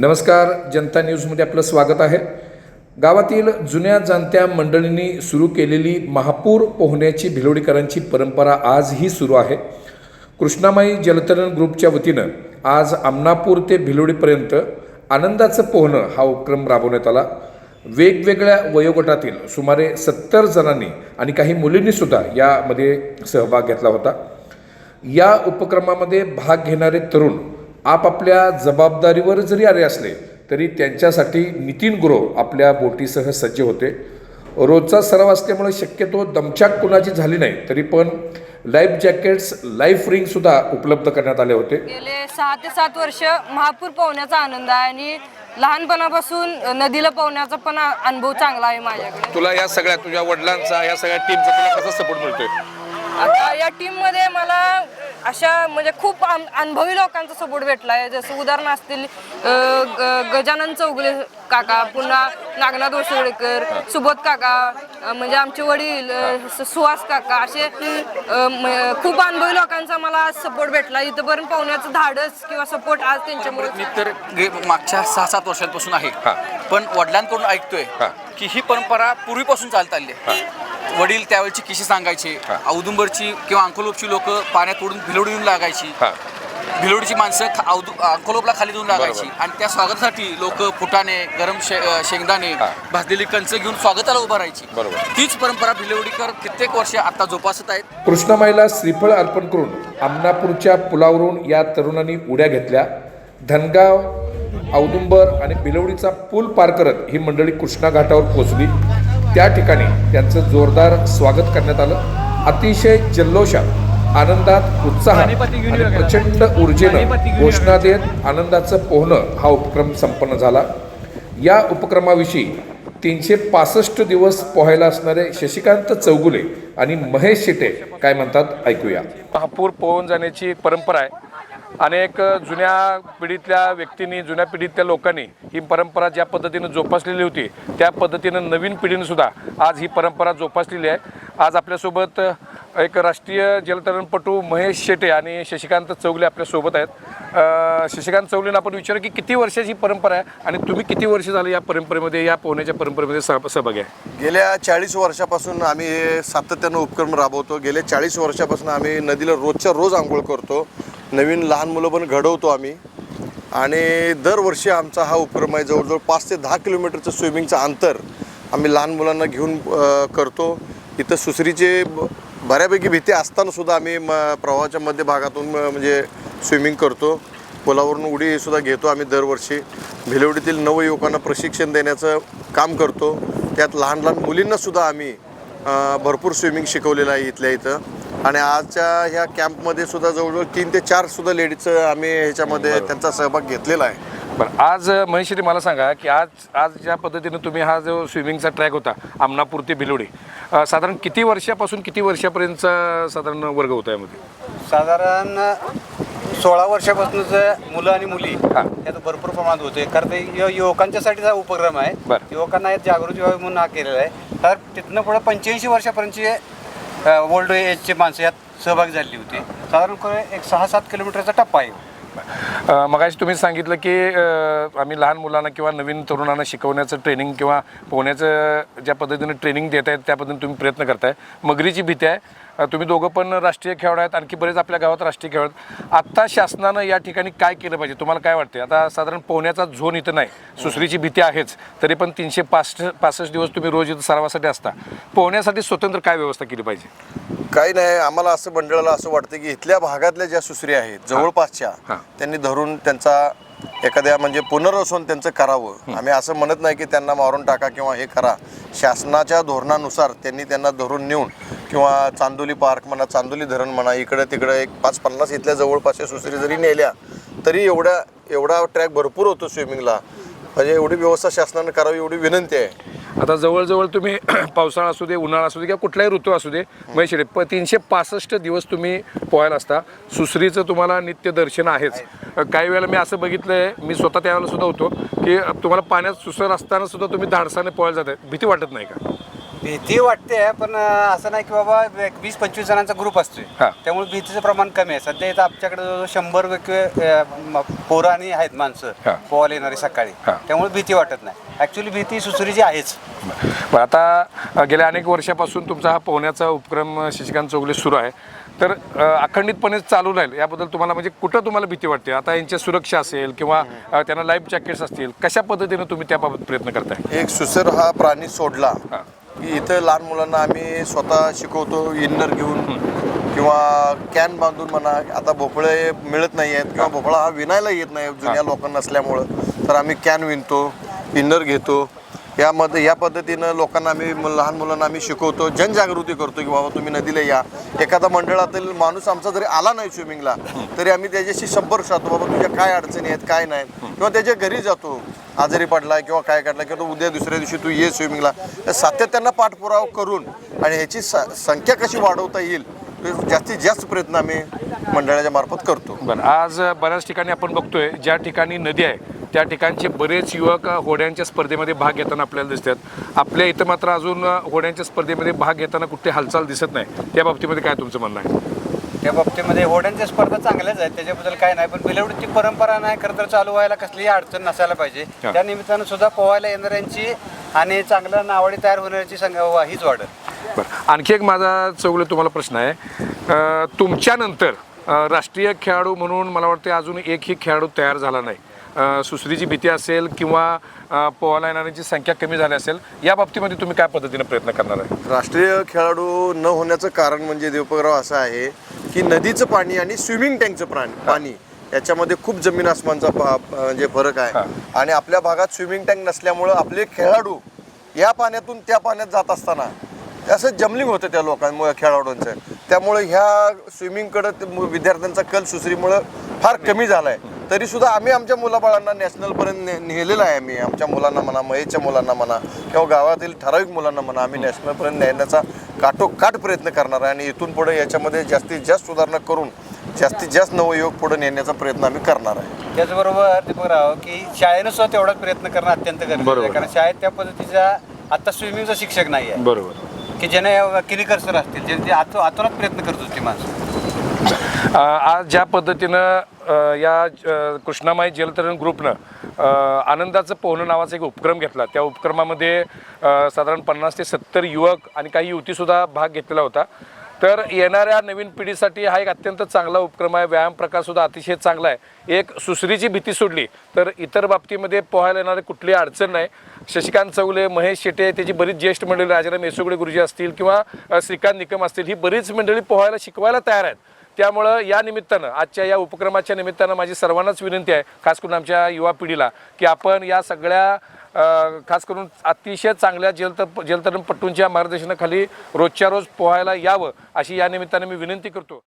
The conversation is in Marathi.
नमस्कार जनता न्यूजमध्ये आपलं स्वागत आहे. गावातील जुन्या जाणत्या मंडळींनी सुरू केलेली महापूर पोहण्याची भिलोडीकरांची परंपरा आजही सुरू आहे. कृष्णामाई जलतरण ग्रुपच्या वतीनं आज आमनापूर ते भिलोडीपर्यंत आनंदाचं पोहणं हा उपक्रम राबवण्यात आला. वेगवेगळ्या वयोगटातील सुमारे सत्तर जणांनी आणि काही मुलींनीसुद्धा यामध्ये सहभाग घेतला होता. या उपक्रमामध्ये भाग घेणारे तरुण आपापल्या जबाबदारीवर जरी आले असले तरी त्यांच्यासाठी नितीन गुरव आपल्या बोटीसह सज्ज होते. रोजचा सराव असल्यामुळे शक्यतो दमछाक कुणाची झाली नाही तरी पण लाईफ जॅकेट्स लाईफ रिंगसुद्धा उपलब्ध करण्यात आले होते. गेले सहा ते सात वर्ष महापूर पोहण्याचा आनंद आहे आणि लहानपणापासून नदीला पोहण्याचा पण अनुभव चांगला आहे माझ्याकडे. तुला या सगळ्या तुझ्या वडिलांचा या सगळ्या टीमचा तुला कसा सपोर्ट मिळतोय? आता या टीममध्ये मला अशा म्हणजे खूप अन- अनुभवी लोकांचा सपोर्ट भेटला आहे जसं उदाहरण असतील गजानन चौगुले काका पुन्हा नागनाथ वसुळेकर सुबोध काका म्हणजे आमचे वडील सुहास काका असे खूप अनुभवी लोकांचा मला सपोर्ट भेटला. इथंपर्यंत पाहुण्याचं धाडस किंवा सपोर्ट आज त्यांच्यामुळे मी तर गे- मागच्या सहा सात वर्षांपासून आहे. पण वडिलांकडून ऐकतोय. की ही परंपरा पूर्वीपासून चालत आली आहे. वडील त्यावेळची किशी सांगायचे हा. औदुंबरची किंवा अंकोलोपची लोक पाण्यात उडून भिलोडी येऊन लागायची हां भिलोडीची माणसं ख- औदु अंकोलोपला खाली जाऊन लागायची बरोबर. आणि त्या स्वागतासाठी लोक फुटाणे गरम शे अ, शेंगदाणे हा. भाजलेली कंच घेऊन स्वागताला उभं राहायची बरोबर. तीच परंपरा भिलोडीकर कित्येक वर्ष आता जोपासत आहेत कृष्णामाईला श्रीफळ अर्पण करून आमनापूरच्या पुलावरून या तरुणांनी उड्या घेतल्या धनगाव औदुंबर आणि बिलवडीचा पूल पार करत ही मंडळी कृष्णा घाटावर पोहोचली त्या ठिकाणी त्यांचं जोरदार स्वागत करण्यात आलं. अतिशय जल्लोषात आनंदात उत्साहात आणि प्रचंड ऊर्जेनं घोषणा देत आनंदाचं पोहणं हा उपक्रम संपन्न झाला. या उपक्रमाविषयी तीनशे पासष्ट दिवस पोहायला असणारे शशिकांत चौगुले आणि महेश शेटे काय म्हणतात ऐकूया. महापूर पोहून जाण्याची एक परंपरा आहे. अनेक जुन्या पिढीतल्या व्यक्तींनी जुन्या पिढीतल्या लोकांनी ही परंपरा ज्या पद्धतीनं जोपासलेली होती त्या पद्धतीनं नवीन पिढीनंसुद्धा आज ही परंपरा जोपासलेली आहे. आज आपल्यासोबत एक राष्ट्रीय जलतरणपटू महेश शेटे आणि शशिकांत चौगले आपल्यासोबत आहेत. शशिकांत चौगलेनं आपण विचारू की किती वर्षाची ही परंपरा आहे आणि तुम्ही किती वर्ष झालं या परंपरेमध्ये या पोहण्याच्या परंपरेमध्ये सह सहभागी आहे? गेल्या चाळीस वर्षापासून आम्ही हे सातत्यानं उपक्रम राबवतो. गेल्या चाळीस वर्षापासून आम्ही नदीला रोजच्या रोज आंघोळ करतो. नवीन लहान मुलं पण घडवतो आम्ही. आणि दरवर्षी आमचा हा उपक्रम आहे जवळजवळ पाच ते दहा किलोमीटरचं स्विमिंगचं अंतर आम्ही लहान मुलांना घेऊन करतो. इथं सुसरीचे ब- बऱ्यापैकी भीती असतानासुद्धा आम्ही म प्रवाहाच्या मध्य भागातून म्हणजे स्विमिंग करतो. पुलावरून उडीसुद्धा घेतो आम्ही दरवर्षी. भिलवडीतील नवयुवकांना प्रशिक्षण देण्याचं काम करतो. त्यात लहान लहान मुलींनासुद्धा आम्ही भरपूर स्विमिंग शिकवलेलं आहे इथल्या इथं. आणि आजच्या ह्या कॅम्पमध्ये सुद्धा जवळजवळ तीन ते चार सुद्धा लेडीजचं आम्ही ह्याच्यामध्ये त्यांचा सहभाग घेतलेला आहे. बरं आज महेश्वरी मला सांगा की आज आज ज्या पद्धतीनं तुम्ही हा जो स्विमिंगचा ट्रॅक होता आमनापूर ते भिलोडी साधारण किती वर्षापासून किती वर्षापर्यंतचा साधारण वर्ग होता यामध्ये? साधारण सोळा वर्षापासूनच मुलं आणि मुली हा. याचं भरपूर प्रमाणात होते. कारण ते यु- युवकांच्यासाठीचा उपक्रम आहे. बरं. युवकांना यात जागृती व्हावी म्हणून हा केलेला आहे. तर तिथनं पुढे पंच्याऐंशी वर्षापर्यंतचे ओल्ड एजचे माणसं यात सहभागी झालेली होती. साधारण एक सहा सात किलोमीटरचा टप्पा आहे. मगाशी तुम्ही सांगितलं की आम्ही लहान मुलांना किंवा नवीन तरुणांना शिकवण्याचं ट्रेनिंग किंवा पोहण्याचं ज्या पद्धतीनं ट्रेनिंग देत आहेत त्या पद्धतीने तुम्ही प्रयत्न करताय. मगरीची भीती आहे. तुम्ही दोघं पण राष्ट्रीय खेळाडू आहेत आणखी बरेच आपल्या गावात राष्ट्रीय खेळ आहेत. आत्ता शासनानं या ठिकाणी काय केलं पाहिजे? तुम्हाला काय वाटते आता साधारण पोहण्याचा झोन इथं नाही सुसरीची भीती आहेच. तरी पण तीनशे पासष्ट पासष्ट दिवस तुम्ही रोज इथं सरावासाठी असता. पोहण्यासाठी स्वतंत्र काय व्यवस्था केली पाहिजे? काही नाही आम्हाला असं मंडळाला असं वाटतं की इथल्या भागातल्या ज्या सुसरी आहेत जवळपासच्या. त्यांनी धरून त्यांचा एखाद्या म्हणजे पुनर्वसन त्यांचं करावं. आम्ही असं म्हणत नाही की त्यांना मारून टाका किंवा हे करा. शासनाच्या धोरणानुसार त्यांनी त्यांना धरून नेऊन किंवा चांदोली पार्क म्हणा चांदोली धरण म्हणा इकडं तिकडं एक पाच पन्नास इथल्या जवळपासच्या सुसरी जरी नेल्या तरी एवढ्या एवढा ट्रॅक भरपूर होतो स्विमिंगला म्हणजे एवढी व्यवस्था शासनानं करावी एवढी विनंती आहे. आता जवळजवळ तुम्ही पावसाळा असू दे उन्हाळा असू दे किंवा कुठलाही ऋतू असू दे महेश्वरी प तीनशे पासष्ट दिवस तुम्ही पोहायला असता. सुसरीचं तुम्हाला नित्य दर्शन आहेच. काही वेळेला मी असं बघितलं आहे मी स्वतः त्यावेळेला सुद्धा होतो की तुम्हाला पाण्यात सुसर असताना सुद्धा तुम्ही धाडसाने पोहायला जात भीती वाटत नाही का? भीती वाटते पण असं नाही की बाबा एक वीस पंचवीस जणांचा ग्रुप असतोय. हा. त्यामुळे भीतीचं प्रमाण कमी आहे. सध्या इथं आमच्याकडे जवळजवळ शंभर व्यक्ती पोरं आणि आहेत माणसं. हा. पोहायला येणारी सकाळी. हा. त्यामुळे भीती वाटत नाही. ॲक्च्युली भीती सुसरीची आहेच. बरं. आता अ, गेल्या अनेक वर्षापासून तुमचा हा पोहण्याचा उपक्रम अ, शशिकांत चौगले सुरू आहे. तर अ, अखंडितपणे चालू राहील. याबद्दल तुम्हाला म्हणजे कुठं तुम्हाला भीती वाटते? आता यांच्या सुरक्षा असेल किंवा अ, त्यांना लाईफ जॅकेट्स असतील कशा पद्धतीने तुम्ही त्याबाबत प्रयत्न करताय? एक सुसर हा प्राणी सोडला. की इथं लहान मुलांना आम्ही स्वतः शिकवतो इन्नर घेऊन. किंवा कॅन बांधून म्हणा आता भोपळे मिळत नाही आहेत किंवा भोपळा हा विणायला येत नाही जुन्या लोकांना असल्यामुळं. तर आम्ही कॅन विणतो इन्नर घेतो. यामध्ये या पद्धतीनं लोकांना आम्ही लहान मुलांना आम्ही शिकवतो जनजागृती करतो की बाबा तुम्ही नदीला या. एखादा मंडळातील माणूस आमचा जरी आला नाही स्विमिंगला तरी आम्ही त्याच्याशी संपर्क साधतो बाबा तुझ्या काय अडचणी आहेत काय नाही. किंवा त्याच्या घरी जातो आजारी पडला किंवा काय काढला किंवा तो उद्या दुसऱ्या दिवशी तू ये स्विमिंगला तर सातत्यानं पाठपुरावा करून आणि ह्याची स संख्या कशी वाढवता येईल जास्तीत जास्त प्रयत्न आम्ही मंडळाच्या मार्फत करतो. बरं आज बऱ्याच ठिकाणी आपण बघतोय ज्या ठिकाणी नदी आहे त्या ठिकाणचे बरेच युवक होड्यांच्या स्पर्धेमध्ये भाग घेताना आपल्याला दिसतात. आपल्या इथं मात्र अजून होड्यांच्या स्पर्धेमध्ये भाग घेताना कुठली हालचाल दिसत नाही. त्या बाबतीमध्ये काय तुमचं म्हणणं आहे? त्या बाबतीमध्ये होड्यांच्या स्पर्धा चांगल्याच आहेत. त्याच्याबद्दल काय नाही पण बिलवडीची परंपरा नाही खरं तर चालू व्हायला कसलीही अडचण नसायला पाहिजे. त्या निमित्तानं सुद्धा पोहायला येणाऱ्यांची आणि चांगलं नावाडी तयार होण्याची हीच वाढत बरं. आणखी एक माझा चौगले तुम्हाला प्रश्न आहे. तुमच्यानंतर राष्ट्रीय खेळाडू म्हणून मला वाटते अजून एकही खेळाडू तयार झाला नाही. सुसरीची भीती असेल किंवा पोहायला येणाऱ्यांची संख्या कमी झाली असेल या बाबतीमध्ये तुम्ही काय पद्धतीने प्रयत्न करणार आहे? राष्ट्रीय खेळाडू न होण्याचं कारण म्हणजे देवपगराव असं आहे की नदीचं पाणी आणि स्विमिंग टँकचं प्राणी पाणी याच्यामध्ये खूप जमीन आसमानचा म्हणजे फरक आहे. आणि आपल्या भागात स्विमिंग टँक नसल्यामुळं आपले खेळाडू या पाण्यातून त्या पाण्यात जात असताना असं जमलिंग होतं त्या लोकांमुळे खेळाडूंचं. त्यामुळे ह्या स्विमिंगकडं विद्यार्थ्यांचा कल सुसरीमुळं फार कमी झाला आहे तरी सुद्धा आम्ही आमच्या मुलाबाळांना नॅशनलपर्यंत ने नेलेलं आहे आम्ही. आमच्या मुलांना म्हणा महेशच्या मुलांना म्हणा किंवा गावातील ठराविक मुलांना म्हणा आम्ही नॅशनलपर्यंत नेण्याचा काटोकाट प्रयत्न करणार आहे. आणि इथून पुढे याच्यामध्ये जास्तीत जास्त सुधारणा करून जास्तीत जास्त नवयुवक पुढे नेण्याचा प्रयत्न आम्ही करणार आहे. त्याचबरोबर दीपकराव की शाळेनं सुद्धा तेवढाच प्रयत्न करणं अत्यंत गरजेचं बरोबर. आहे कारण शाळेत त्या पद्धतीचा आता स्विमिंगचा शिक्षक नाही आहे. बरोबर. की ज्याने किनिकर सर असतील जे जे आतून आतूनच प्रयत्न करत होती माणसं. आज ज्या पद्धतीनं या कृष्णामाई जलतरण ग्रुपनं आनंदाचं पोहणं नावाचा एक उपक्रम घेतला. त्या उपक्रमामध्ये साधारण पन्नास ते सत्तर युवक आणि काही युवतीसुद्धा भाग घेतलेला होता. तर येणाऱ्या नवीन पिढीसाठी हा एक अत्यंत चांगला उपक्रम आहे. व्यायाम प्रकारसुद्धा अतिशय चांगला आहे. एक सुसरीची भीती सोडली तर इतर बाबतीमध्ये पोहायला येणारी कुठलीही अडचण नाही. शशिकांत चौले महेश शेटे त्याची बरीच ज्येष्ठ मंडळी राजाराम येसुगडे गुरुजी असतील किंवा श्रीकांत निकम असतील ही बरीच मंडळी पोहायला शिकवायला तयार आहेत. त्यामुळं या निमित्तानं आजच्या या उपक्रमाच्या निमित्तानं माझी सर्वांनाच विनंती आहे खास करून आमच्या युवा पिढीला की आपण या सगळ्या खास करून अतिशय चांगल्या जलत जलतरणपट्टूंच्या मार्गदर्शनाखाली रोजच्या रोज पोहायला यावं अशी या निमित्तानं मी विनंती करतो.